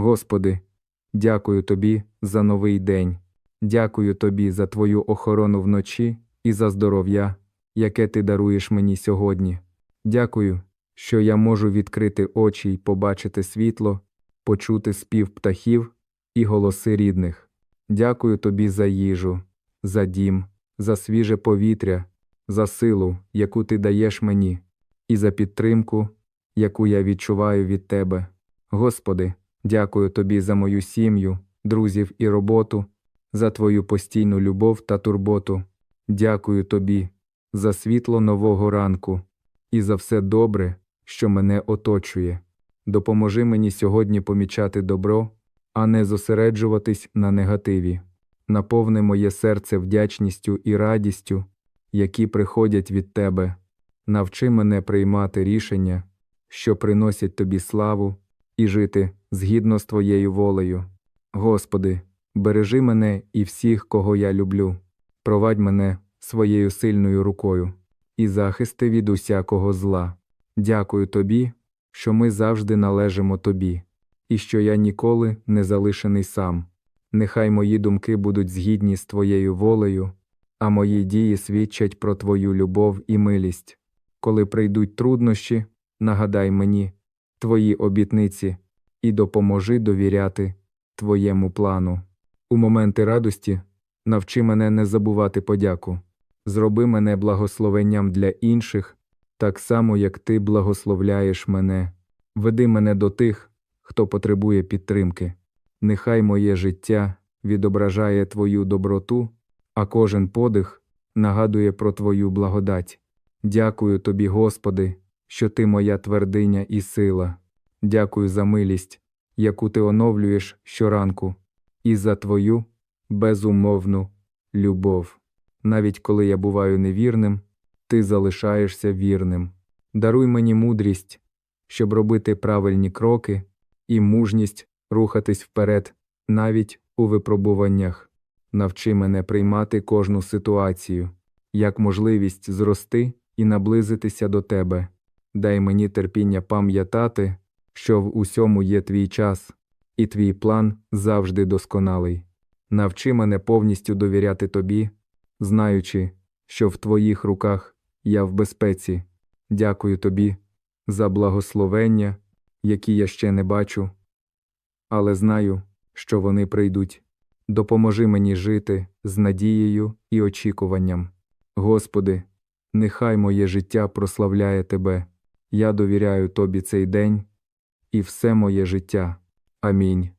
Господи, дякую Тобі за новий день. Дякую Тобі за Твою охорону вночі і за здоров'я, яке Ти даруєш мені сьогодні. Дякую, що я можу відкрити очі й побачити світло, почути спів птахів і голоси рідних. Дякую Тобі за їжу, за дім, за свіже повітря, за силу, яку Ти даєш мені, і за підтримку, яку я відчуваю від Тебе. Господи, дякую Тобі за мою сім'ю, друзів і роботу, за Твою постійну любов та турботу. Дякую Тобі за світло нового ранку і за все добре, що мене оточує. Допоможи мені сьогодні помічати добро, а не зосереджуватись на негативі. Наповни моє серце вдячністю і радістю, які приходять від Тебе. Навчи мене приймати рішення, що приносять Тобі славу, і жити згідно з Твоєю волею. Господи, бережи мене і всіх, кого я люблю. Провадь мене своєю сильною рукою і захисти від усякого зла. Дякую Тобі, що ми завжди належимо Тобі, і що я ніколи не залишений сам. Нехай мої думки будуть згідні з Твоєю волею, а мої дії свідчать про Твою любов і милість. Коли прийдуть труднощі, нагадай мені Твої обітниці і допоможи довіряти Твоєму плану. У моменти радості навчи мене не забувати подяку. Зроби мене благословенням для інших, так само, як ти благословляєш мене. Веди мене до тих, хто потребує підтримки. Нехай моє життя відображає Твою доброту, а кожен подих нагадує про Твою благодать. Дякую Тобі, Господи, що Ти моя твердиня і сила. Дякую за милість, яку Ти оновлюєш щоранку, і за Твою безумовну любов. Навіть коли я буваю невірним, Ти залишаєшся вірним. Даруй мені мудрість, щоб робити правильні кроки, і мужність рухатись вперед, навіть у випробуваннях. Навчи мене приймати кожну ситуацію, як можливість зрости і наблизитися до Тебе. Дай мені терпіння пам'ятати, що в усьому є твій час, і твій план завжди досконалий. Навчи мене повністю довіряти тобі, знаючи, що в твоїх руках я в безпеці. Дякую тобі за благословення, які я ще не бачу, але знаю, що вони прийдуть. Допоможи мені жити з надією і очікуванням. Господи, нехай моє життя прославляє Тебе. Я довіряю Тобі цей день і все моє життя. Амінь.